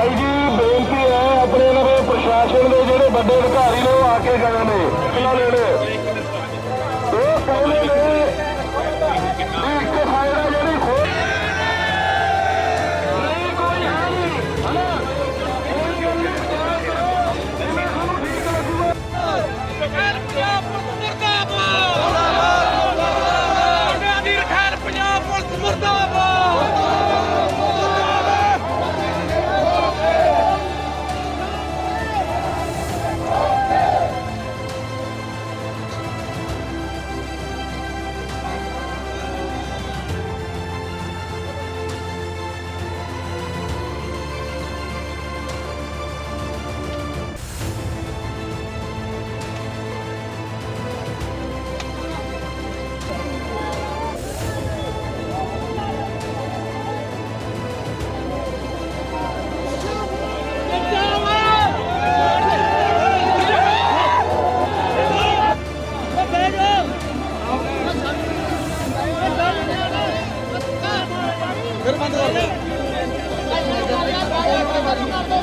ਭਾਈ ਜੀ, ਬੇਨਤੀ ਹੈ ਆਪਣੇ ਨਵੇਂ ਪ੍ਰਸ਼ਾਸਨ ਦੇ ਜਿਹੜੇ ਵੱਡੇ ਅਧਿਕਾਰੀ ਨੇ ਉਹ ਆ ਕੇ ਗਏ ਨੇ ਕਿਲਾ ਲੈਣੇ Gracias.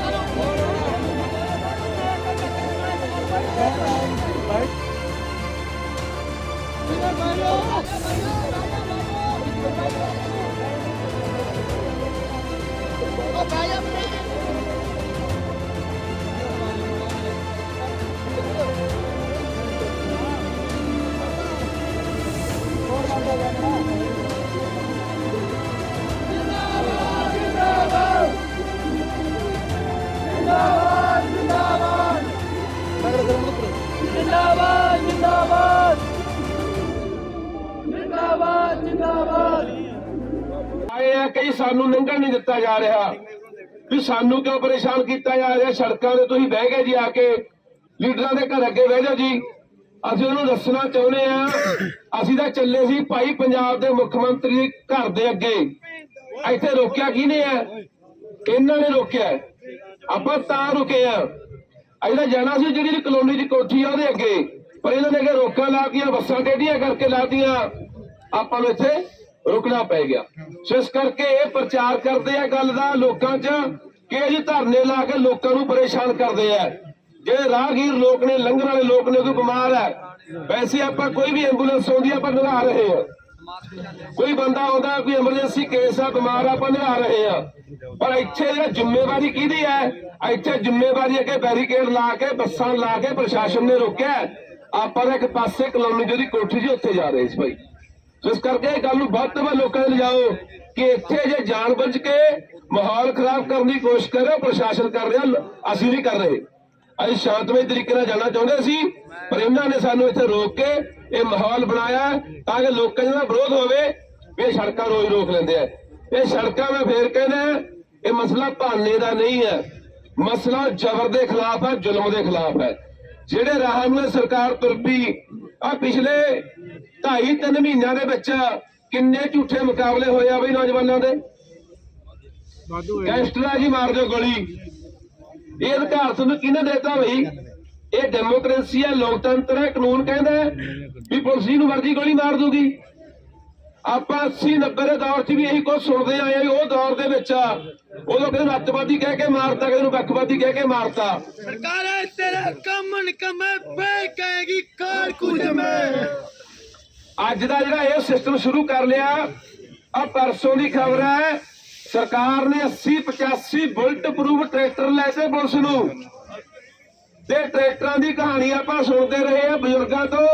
ਸਾਨੂੰ ਲੰਘਣ ਨਹੀਂ ਦਿੱਤਾ ਜਾ ਰਿਹਾ। ਵੀ ਸਾਨੂੰ ਕਿਉਂ ਪਰੇਸ਼ਾਨ ਕੀਤਾ ਜਾ ਰਿਹਾ? ਸੜਕਾਂ ਤੇ ਤੁਸੀਂ ਬਹਿ ਗਏ ਜੀ ਆ ਕੇ। ਲੀਡਰਾਂ ਦੇ ਘਰ ਅੱਗੇ ਬਹਿ ਜਾਓ ਜੀ। ਅਸੀਂ ਉਹਨੂੰ ਦੱਸਣਾ ਚਾਹੁੰਦੇ ਆ ਅਸੀਂ ਤਾਂ ਚੱਲੇ ਸੀ ਭਾਈ ਪੰਜਾਬ ਦੇ ਮੁੱਖ ਮੰਤਰੀ ਘਰ ਦੇ ਅੱਗੇ। ਇੱਥੇ ਰੋਕਿਆ ਕਿਹਨੇ ਆ ਇਹਨਾਂ ਨੇ ਰੋਕਿਆ ਆਪਾਂ ਤਾਂ ਰੁਕੇ ਆ ਅਸੀਂ ਤਾਂ ਜਾਣਾ ਸੀ ਜਿਹੜੀ ਕਲੋਨੀ ਦੀ ਕੋਠੀ ਆ ਉਹਦੇ ਅੱਗੇ। ਪਰ ਇਹਨਾਂ ਨੇ ਅੱਗੇ ਰੋਕਾਂ ਲਾਤੀਆਂ, ਬੱਸਾਂ ਟੇਢੀਆਂ ਕਰਕੇ ਲਾਤੀਆਂ। ਆਪਾਂ ਨੂੰ ਇੱਥੇ ਰੁਕਣਾ ਪੈ ਗਿਆ। ਸੋ ਇਸ ਕਰਕੇ ਇਹ ਪ੍ਰਚਾਰ ਕਰਦੇ ਆ ਗੱਲ ਦਾ ਲੋਕਾਂ 'ਚ ਕਿ ਜੀ ਧਰਨੇ ਲਾ ਕੇ ਲੋਕਾਂ ਨੂੰ ਪਰੇਸ਼ਾਨ ਕਰਦੇ ਆ। ਜਿਹੜੇ ਰਾਹਗੀਰ ਲੋਕ ਨੇ ਲੰਘਣ ਵਾਲੇ ਲੋਕ ਨੇ, ਕੋਈ ਬਿਮਾਰ ਹੈ, ਵੈਸੇ ਆਪਾਂ ਕੋਈ ਵੀ ਐਂਬੂਲੈਂਸ ਆਉਂਦੀ ਆਪਾਂ ਨਿਭਾ ਰਹੇ ਆ। ਕੋਈ ਬੰਦਾ ਆਉਂਦਾ, ਕੋਈ ਐਮਰਜੈਂਸੀ ਕੇਸ ਆ, ਬਿਮਾਰ ਆਪਾਂ ਨਿਭਾ ਰਹੇ ਆ। ਪਰ ਇੱਥੇ ਜਿਹੜਾ ਜ਼ਿੰਮੇਵਾਰੀ ਕਿਹਦੀ ਹੈ? ਇੱਥੇ ਜ਼ਿੰਮੇਵਾਰੀ ਅੱਗੇ ਬੈਰੀਕੇਡ ਲਾ ਕੇ, ਬੱਸਾਂ ਲਾ ਕੇ ਪ੍ਰਸ਼ਾਸਨ ਨੇ ਰੋਕਿਆ ਆਪਾਂ ਤਾਂ ਇੱਕ ਪਾਸੇ ਕਲੋਨੀ ਜਿਹੜੀ ਕੋਠੀ ਜੀ ਉੱਥੇ ਜਾ ਰਹੇ ਸੀ ਭਾਈ। ਸੋ ਇਸ ਕਰਕੇ ਇਹ ਗੱਲ ਨੂੰ ਵੱਧ ਤੋਂ ਵੱਧ ਲੋਕਾਂ ਦੇ ਲਿਜਾਓ। ਕਿ ਇੱਥੇ ਜੇ ਜਾਣਬੁੱਝ ਕੇ ਮਾਹੌਲ ਖਰਾਬ ਕਰਨ ਦੀ ਕੋਸ਼ਿਸ਼ ਕਰ ਰਿਹਾ ਪ੍ਰਸ਼ਾਸਨ ਕਰ ਰਿਹਾ ਅਸੀਂ ਨਹੀਂ ਕਰ ਰਹੇ। ਅਸੀਂ ਸ਼ਾਂਤਮਈ ਤਰੀਕੇ ਨਾਲ ਜਾਣਾ ਚਾਹੁੰਦੇ ਸੀ ਪਰ ਇਹਨਾਂ ਨੇ ਸਾਨੂੰ ਇੱਥੇ ਰੋਕ ਕੇ ਇਹ ਮਾਹੌਲ ਬਣਾਇਆ ਤਾਂ ਕਿ ਲੋਕਾਂ ਦਾ ਵਿਰੋਧ ਹੋਵੇ ਇਹ ਸੜਕਾਂ ਰੋਜ਼ ਰੋਕ ਲੈਂਦੇ ਆ। ਇਹ ਸੜਕਾਂ ਮੈਂ ਫੇਰ ਕਹਿੰਦਾ, ਇਹ ਮਸਲਾ ਭਾਨੇ ਦਾ ਨਹੀਂ ਹੈ। ਮਸਲਾ ਜ਼ਬਰ ਦੇ ਖਿਲਾਫ ਹੈ, ਜ਼ੁਲਮ ਦੇ ਖਿਲਾਫ ਹੈ। ਜਿਹੜੇ ਰਾਹ ਨੂੰ ਸਰਕਾਰ ਤੁਰ ਪਈ ਆ ਪਿਛਲੇ ਢਾਈ ਤਿੰਨ ਮਹੀਨਿਆਂ ਦੇ ਵਿੱਚ ਕਿੰਨੇ ਝੂਠੇ ਮੁਕਾਬਲੇ ਹੋਏ ਆ ਬਈ ਨੌਜਵਾਨਾਂ ਦੇ? ਗੈਂਗਸਟਰਾਂ ਜੀ ਮਾਰ ਦਿਓ ਗੋਲੀ। ਇਹ ਅਧਿਕਾਰ ਤੁਹਾਨੂੰ ਕਿਹਨੇ ਦੇਤਾ ਬਈ? ਇਹ ਡੈਮੋਕ੍ਰੇਸੀ ਹੈ ਲੋਕਤੰਤਰ ਹੈ ਕਾਨੂੰਨ ਕਹਿੰਦਾ ਹੈ ਵੀ ਪੁਲਿਸ ਨੂੰ ਮਰਜ਼ੀ ਗੋਲੀ ਮਾਰ ਦੂਗੀ। ਆਪਾਂ 80 90 ਦੇ ਦੌਰ 'ਚ ਵੀ ਇਹੀ ਕੁਝ ਸੁਣਦੇ ਆਏ ਆ ਵੀ ਉਹ ਦੌਰ ਦੇ ਵਿੱਚ ਉਦੋਂ ਕਿਸੇ ਨੂੰ ਅੱਤਵਾਦੀ ਕਹਿ ਕੇ ਮਾਰਤਾ ਕਿਸੇ ਨੂੰ ਵੱਖਵਾਦੀ ਕਹਿ ਕੇ ਮਾਰਤਾ। ਸਰਕਾਰੇ ਤੇਰੇ ਕੰਮ ਨਿਕਮੇ ਪੇ ਕਹੇਗੀ ਕਾਰ ਕੁਝ ਮੈਂ। ਅੱਜ ਦਾ ਜਿਹੜਾ ਇਹ ਸਿਸਟਮ ਸ਼ੁਰੂ ਕਰ ਲਿਆ ਆ ਪਰਸੋਂ ਦੀ ਖਬਰ ਹੈ, ਸਰਕਾਰ ਨੇ 80 85 ਬੁਲਟ ਪ੍ਰੂਫ ਟਰੈਕਟਰ ਲੈ ਕੇ ਪੁਲਿਸ ਨੂੰ। ਤੇ ਟਰੈਕਟਰਾਂ ਦੀ ਕਹਾਣੀ ਆਪਾਂ ਸੁਣਦੇ ਰਹੇ ਆ ਬਜ਼ੁਰਗਾਂ ਤੋਂ,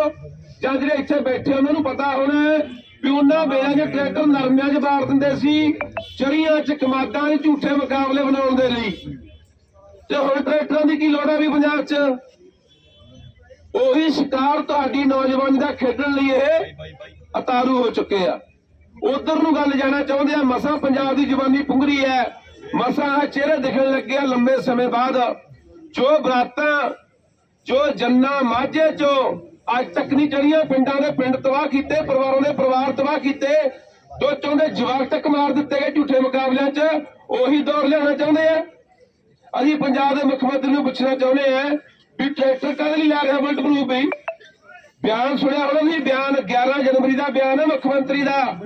ਜਾਂ ਜਿਹੜੇ ਇੱਥੇ ਬੈਠੇ ਉਹਨਾਂ ਨੂੰ ਪਤਾ ਹੋਣਾ ਵੀ ਉਹਨਾਂ ਵੇਲੇ ਦੇ ਟਰੈਕਟਰ ਨਰਮਿਆਂ 'ਚ ਬਾਰ ਦਿੰਦੇ ਸੀ ਚਰੀਆਂ 'ਚ ਕਮਾਦਾਂ ਦੇ ਝੂਠੇ ਮੁਕਾਬਲੇ ਬਣਾਉਣ ਦੇ ਲਈ। ਤੇ ਹੁਣ ਟਰੈਕਟਰਾਂ ਦੀ ਕੀ ਲੋੜ ਹੈ ਵੀ ਪੰਜਾਬ 'ਚ? ਉਹੀ ਸ਼ਿਕਾਰ ਤੁਹਾਡੀ ਨੌਜਵਾਨ ਦਾ ਖੇਡਣ ਲਈ ਇਹ ਅਤਾਰੂ ਹੋ ਚੁੱਕੇ ਆ। ਉਧਰ ਨੂੰ ਗੱਲ ਜਾਣਾ ਚਾਹੁੰਦੇ ਆ, ਮਸਾਂ ਪੰਜਾਬ ਦੀ ਜਵਾਨੀ ਪੁੰਗਰੀ ਹੈ। ਮਸਾਂ ਆਹ ਚਿਹਰੇ ਦਿਖਣ ਲੱਗੇ ਲੰਬੇ ਸਮੇਂ ਬਾਅਦ। ਜੋ ਬਰਾਤਾਂ, ਜੋ ਜੰਨਾ ਮਾਝੇ ਚੋ ਅੱਜ ਤੱਕ ਨਹੀਂ ਚੜੀਆਂ ਪਿੰਡਾਂ ਦੇ ਪਿੰਡ ਤਬਾਹ ਕੀਤੇ, ਪਰਿਵਾਰਾਂ ਦੇ ਪਰਿਵਾਰ ਤਬਾਹ ਕੀਤੇ। ਜੋ ਚਾਹੁੰਦੇ ਜਵਾਕ ਤੱਕ ਮਾਰ ਦਿੱਤੇ ਗਏ ਝੂਠੇ ਮੁਕਾਬਲਿਆਂ 'ਚ। ਉਹੀ ਦੌਰ ਲਿਆਉਣਾ ਚਾਹੁੰਦੇ ਆ। ਅਸੀਂ ਪੰਜਾਬ ਦੇ ਮੁੱਖ ਮੰਤਰੀ ਨੂੰ ਪੁੱਛਣਾ ਚਾਹੁੰਦੇ ਆ ਵੀ ਟਰੈਕਟਰ ਕਦੇ ਲਈ ਲਾ ਰਿਹਾ ਬੁਲਟ ਪ੍ਰੂਫ ਵੀ। ਬਿਆਨ ਸੁਣਿਆ ਹੋਣਾ ਵੀ ਬਿਆਨ 11 ਜਨਵਰੀ ਦਾ ਬਿਆਨ ਹੈ, ਮੁੱਖ ਮੰਤਰੀ ਦਾ।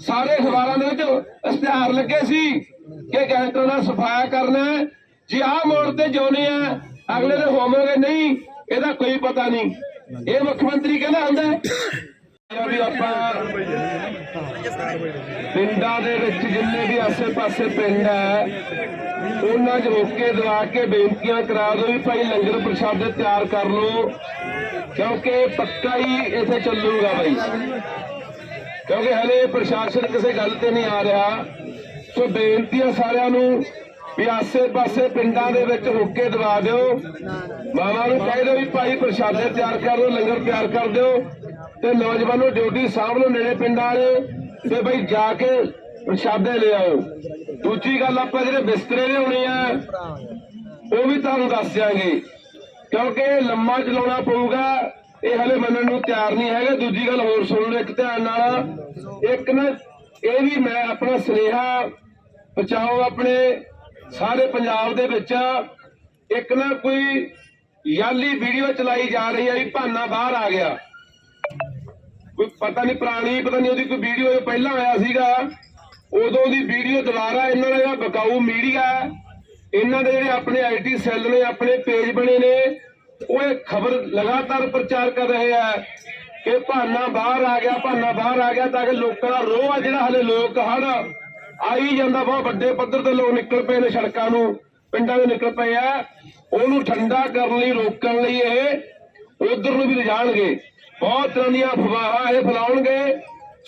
ਸਾਰੇ ਅਖਬਾਰਾਂ ਦੇ ਵਿੱਚ ਇਸ਼ਤਿਹਾਰ ਲੱਗੇ ਸੀ ਕਿ ਗੈਂਗਸਟਰਾਂ ਦਾ ਸਫਾਇਆ ਕਰਨਾ ਜੇ ਆਹ ਮੋੜ ਤੇ ਜਿਉਣੇ ਆ, ਅਗਲੇ ਦੇ ਹੋਵੋਗੇ ਨਹੀਂ, ਇਹਦਾ ਕੋਈ ਪਤਾ ਨਹੀਂ। ਇਹ ਮੁੱਖ ਮੰਤਰੀ ਕਹਿੰਦਾ ਹੁੰਦਾ ਵੀ ਆਪਾਂ ਪਿੰਡਾਂ ਦੇ ਵਿੱਚ ਜਿੰਨੇ ਵੀ ਆਸੇ-ਪਾਸੇ ਪਿੰਡ ਹੈ, ਉਹਨਾਂ 'ਚ ਰੋਕੇ ਦਵਾ ਕੇ ਬੇਨਤੀਆਂ ਕਰਾ ਦਿਓ ਵੀ ਭਾਈ ਲੰਗਰ ਪ੍ਰਸ਼ਾਦੇ ਤਿਆਰ ਕਰ ਲਓ, ਕਿਉਂਕਿ ਪੱਕਾ ਹੀ ਇੱਥੇ ਚੱਲੂਗਾ ਬਾਈ ਕਿਉਂਕਿ ਹਲੇ ਪ੍ਰਸ਼ਾਸਨ ਕਿਸੇ ਗੱਲ ਤੇ ਨਹੀਂ ਆ ਰਿਹਾ। ਸੋ ਬੇਨਤੀ ਹੈ ਸਾਰਿਆਂ ਨੂੰ ਵੀ ਆਸੇ-ਪਾਸੇ ਪਿੰਡਾਂ ਦੇ ਵਿੱਚ ਰੋਕੇ ਦਵਾ ਦਿਓ। ਮਾਵਾਂ ਨੂੰ ਕਹਿ ਦਿਓ ਵੀ ਭਾਈ ਪ੍ਰਸ਼ਾਦੇ ਤਿਆਰ ਕਰ ਦਿਓ ਲੰਗਰ ਤਿਆਰ ਕਰ ਦਿਓ। ਤੇ ਨੌਜਵਾਨੋ ਡਿਊਟੀ ਸਾਂਭ ਨੂੰ ਨੇੜੇ ਪਿੰਡਾਂ ਵਾਲੇ ਤੇ ਬਈ ਜਾ ਕੇ ਪ੍ਰਸ਼ਾਦੇ ਲੈ ਆਓ। ਦੂਜੀ ਗੱਲ ਆਪਾਂ ਜਿਹੜੇ ਬਿਸਤਰੇ ਲਿਆਉਣੇ ਆ, ਉਹ ਵੀ ਤੁਹਾਨੂੰ ਦੱਸ ਦਿਆਂਗੇ। ਕਿਉਂਕਿ ਇਹ ਲੰਮਾ ਚਲਾਉਣਾ ਪਊਗਾ, ਇਹ ਹਲੇ ਮੰਨਣ ਨੂੰ ਤਿਆਰ ਨਹੀਂ ਹੈਗੇ। ਦੂਜੀ ਗੱਲ ਹੋਰ ਸੁਣ ਲਓ ਇੱਕ ਧਿਆਨ ਨਾਲ। ਇੱਕ ਨਾ, ਇਹ ਵੀ ਮੈਂ ਆਪਣਾ ਸੁਨੇਹਾ ਪਹੁੰਚਾਓ ਆਪਣੇ ਸਾਰੇ ਪੰਜਾਬ ਦੇ ਵਿੱਚ। ਇੱਕ ਨਾ ਕੋਈ ਯਾਲੀ ਵੀਡੀਓ ਚਲਾਈ ਜਾ ਰਹੀ ਹੈ ਵੀ ਭਾਨਾ ਬਾਹਰ ਆ ਗਿਆ। ਕੋਈ ਪਤਾ ਨਹੀਂ ਪੁਰਾਣੀ, ਪਤਾ ਨਹੀਂ ਉਹਦੀ ਕੋਈ ਵੀਡੀਓ ਜੋ ਪਹਿਲਾਂ ਆਇਆ ਸੀਗਾ। ਉਦੋਂ ਦੀ ਵੀਡੀਓ ਦੁਬਾਰਾ ਇਹਨਾਂ ਦਾ ਜਿਹੜਾ ਬਕਾਊ ਮੀਡੀਆ ਇਹਨਾਂ ਦੇ ਜਿਹੜੇ ਆਪਣੇ ਆਈਟੀ ਸੈੱਲ ਨੇ, ਆਪਣੇ ਪੇਜ ਬਣੇ ਨੇ, ਉਹ ਇਹ ਖਬਰ ਲਗਾਤਾਰ ਪ੍ਰਚਾਰ ਕਰ ਰਹੇ ਆ ਕਿ ਭਾਨਾ ਬਾਹਰ ਆ ਗਿਆ, ਭਾਨਾ ਬਾਹਰ ਆ ਗਿਆ ਤਾਂ ਕਿ ਲੋਕਾਂ ਦਾ ਰੋਹ ਆ ਜਿਹੜਾ ਹਲੇ ਲੋਕ ਹੜ ਆਈ ਜਾਂਦਾ, ਬਹੁਤ ਵੱਡੇ ਪੱਧਰ ਤੇ ਲੋਕ ਨਿਕਲ ਪਏ ਨੇ ਸੜਕਾਂ ਨੂੰ, ਪਿੰਡਾਂ ਦੇ ਨਿਕਲ ਪਏ ਆ। ਉਹਨੂੰ ਠੰਡਾ ਕਰਨ ਲਈ, ਰੋਕਣ ਲਈ ਇਹ ਉਧਰ ਨੂੰ ਵੀ ਲਿਜਾਣਗੇ। ਬਹੁਤ ਤਰ੍ਹਾਂ ਦੀਆਂ ਅਫਵਾਹਾਂ ਇਹ ਫੈਲਾਉਣਗੇ।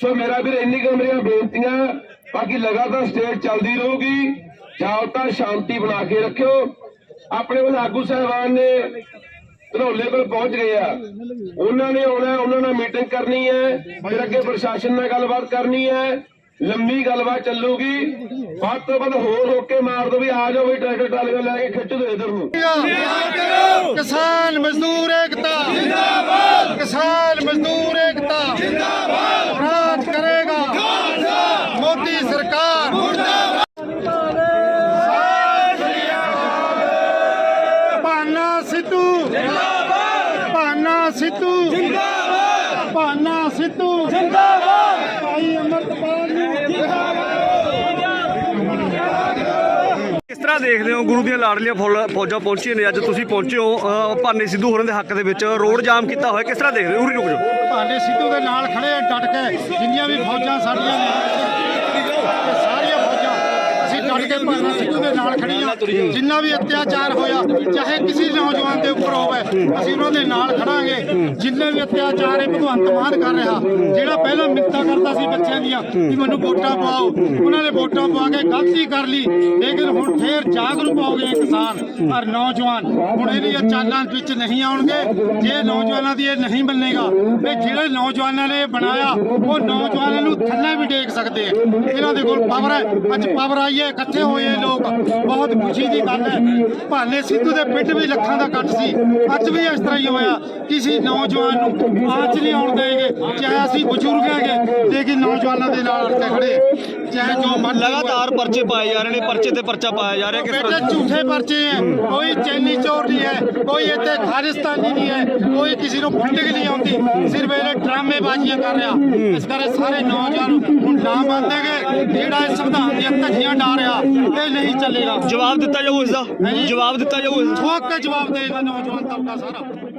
ਸੋ ਮੇਰਾ ਵੀਰ, ਇੰਨੀ ਕੁ ਮੇਰੀਆਂ ਬੇਨਤੀਆਂ, ਬਾਕੀ ਲਗਾਤਾਰ ਸਟੇਜ ਚੱਲਦੀ ਰਹੂਗੀ। ਜਾਓ ਤਾਂ ਸ਼ਾਂਤੀ ਬਣਾ ਕੇ ਰੱਖਿਓ। ਆਪਣੇ ਕੋਲ ਆਗੂ ਸਾਹਿਬਾਨ ਨੇ ਧਨੌਲੇ ਕੋਲ ਪਹੁੰਚ ਗਏ ਆ। ਉਹਨਾਂ ਨੇ ਆਉਣਾ, ਉਹਨਾਂ ਨਾਲ ਮੀਟਿੰਗ ਕਰਨੀ ਹੈ। ਫਿਰ ਅੱਗੇ ਪ੍ਰਸ਼ਾਸਨ ਨਾਲ ਗੱਲਬਾਤ ਕਰਨੀ ਹੈ। ਲੰਮੀ ਗੱਲਬਾਤ ਚੱਲੂਗੀ। ਵੱਧ ਤੋਂ ਵੱਧ ਹੋਰ ਹੋ ਮਾਰ ਦੋ ਵੀ ਆ ਜਾਓ ਵੀ ਟਰੈਕਟਰ ਟਰਾਲੀਆਂ ਲੈ ਕੇ ਖਿੱਚ ਦੋ ਇਧਰ ਨੂੰ। ਕਿਸਾਨ ਮਜ਼ਦੂਰ ਏਕਤਾ। ਜਿੰਦਾਬਾਦ ਕਿਸਾਨ ਮਜ਼ਦੂਰ ਏਕਤਾ। ਜਿੰਦਾਬਾਦ ਰਾਜ ਕਰੇਗਾ ਮੋਦੀ ਸਰਕਾਰ ਮੁਰਦਾਬਾਦ ਭਾਨਾ ਸਿੱਧੂ ਜਿੰਦਾਬਾਦ ਭਾਨਾ ਸਿੱਧੂ ਜਿੰਦਾਬਾਦ ਭਾਨਾ ਸਿੱਧੂ ਜਿੰਦਾਬਾਦ ਭਾਈ ਅਮਰਤਪਾਲ ਨੂੰ ਕਿਸ ਦੇਖਦੇ ਹੋ ਗੁਰੂ ਦੀਆਂ ਲਾਡਲੀਆਂ ਫੌਲ- ਫੌਜਾਂ ਪਹੁੰਚੀਆਂ ਨੇ ਅੱਜ ਤੁਸੀਂ ਪਹੁੰਚੇ ਹੋ ਅਹ, ਭਾਨੇ ਸਿੱਧੂ ਹੋਰਾਂ ਦੇ ਹੱਕ ਦੇ ਵਿੱਚ। ਰੋਡ ਜਾਮ ਕੀਤਾ ਹੋਇਆ ਕਿਸ ਤਰ੍ਹਾਂ ਦੇਖਦੇ ਹੋ? ਉਰੀ ਰੁਕ ਜਾਓ। ਭਾਨੇ ਸਿੱਧੂ ਦੇ ਨਾਲ ਖੜੇ ਆ ਡਟ ਕੇ ਜਿੰਨੀਆਂ ਵੀ ਫੌਜਾਂ ਸਾਡੀਆਂ ਨੇ। ਕੇ ਭਾਨਾ ਸਿੱਧੂ ਦੇ ਨਾਲ ਖੜੀਆਂ ਜਿੰਨਾ ਵੀ ਅਤਿਆਚਾਰ ਹੋਇਆ ਚਾਹੇ ਕਿਸੇ ਨੌਜਵਾਨ ਦੇ ਉੱਪਰ ਹੋਵੇ ਅਸੀਂ ਉਹਨਾਂ ਦੇ ਨਾਲ ਖੜਾਂਗੇ। ਜਿੰਨੇ ਵੀ ਅਤਿਆਚਾਰ ਇਹ ਭਗਵੰਤ ਮਾਨ ਕਰ ਰਿਹਾ ਜਿਹੜਾ ਪਹਿਲਾਂ ਮਿੰਤਾਂ ਕਰਦਾ ਸੀ ਬੱਚਿਆਂ ਦੀਆਂ ਕਿ ਮੈਨੂੰ ਵੋਟਾਂ ਪਾਓ ਉਹਨਾਂ ਨੇ ਵੋਟਾਂ ਪਵਾ ਕੇ ਗਲਤੀ ਕਰ ਲਈ। ਲੇਕਿਨ ਹੁਣ ਫੇਰ ਜਾਗਰੂਕ ਹੋ ਗਏ ਕਿਸਾਨ ਔਰ ਨੌਜਵਾਨ। ਹੁਣ ਇਹਦੀਆਂ ਚਾਲਾਂ ਵਿੱਚ ਨਹੀਂ ਆਉਣਗੇ। ਜੇ ਨੌਜਵਾਨਾਂ ਦੀ ਇਹ ਨਹੀਂ ਮੰਨੇਗਾ ਵੀ ਜਿਹੜੇ ਨੌਜਵਾਨਾਂ ਨੇ ਬਣਾਇਆ ਉਹ ਨੌਜਵਾਨਾਂ ਨੂੰ ਥੱਲੇ ਵੀ ਡੇਕ ਸਕਦੇ ਆ। ਇਹਨਾਂ ਦੇ ਕੋਲ ਪਾਵਰ ਹੈ। ਅੱਜ ਪਾਵਰ ਆਈ ਹੈ ਇਕੱਠੇ ਹੋਏ ਇਹ ਲੋਕ। ਬਹੁਤ ਖੁਸ਼ੀ ਦੀ ਗੱਲ ਹੈ। ਭਾਨੇ ਸਿੱਧੂ ਦੇ ਪਿੰਡ ਵੀ ਲੱਖਾਂ ਦਾ ਇਕੱਠ ਸੀ। ਅੱਜ ਵੀ ਇਸ ਤਰ੍ਹਾਂ ਹੀ ਹੋਇਆ। ਕਿਸੇ ਨੌਜਵਾਨ ਨੂੰ ਆਂਚ ਨਹੀਂ ਆਉਣ ਦੇਗੇ ਚਾਹੇ ਅਸੀਂ ਬਜ਼ੁਰਗ ਹੈਗੇ ਲੇਕਿਨ ਨੌਜਵਾਨਾਂ ਦੇ ਨਾਲ ਅੜ ਕੇ ਖੜੇ। ਚਾਹੇ ਜੋ ਹੋਵੇ। ਲਗਾਤਾਰ ਪਰਚੇ ਪਾਏ ਜਾ ਰਹੇ ਨੇ। ਪਰਚੇ ਤੇ ਪਰਚਾ ਪਾਇਆ ਜਾ ਰਿਹਾ। ਕਿਸ ਤਰ੍ਹਾਂ? ਝੂਠੇ ਪਰਚੇ ਹੈ। ਕੋਈ ਚੈਨੀ ਚੋਰ ਨਹੀਂ ਹੈ। ਕੋਈ ਇੱਥੇ ਖਾਲਿਸਤਾਨੀ ਨਹੀਂ ਹੈ। ਕੋਈ ਕਿਸੇ ਨੂੰ ਫੰਡਿੰਗ ਨਹੀਂ ਆਉਂਦੀ। ਸਿਰਫ ਇਹ ਡਰਾਮੇਬਾਜ਼ੀਆਂ ਕਰ ਰਿਹਾ। ਇਸ ਕਰਕੇ ਸਾਰੇ ਨੌਜਵਾਨ ਹੁਣ ਨਾ ਮੰਨਦੇਗੇ ਜਿਹੜਾ ਇਹ ਸੰਵਿਧਾਨ ਦੀਆਂ ਧੱਜੀਆਂ ਡਾ ਰਿਹਾ। ਇਹ ਨਹੀਂ ਚੱਲੇਗਾ। ਜਵਾਬ ਦਿੱਤਾ ਜਾਊ ਇਸ ਦਾ। ਜਵਾਬ ਦਿੱਤਾ ਜਾਊ ਇਸ ਦਾ ਠੋਕ ਕੇ ਜਵਾਬ ਦੇਗਾ ਨੌਜਵਾਨ ਤਬਕਾ ਸਾਰਾ।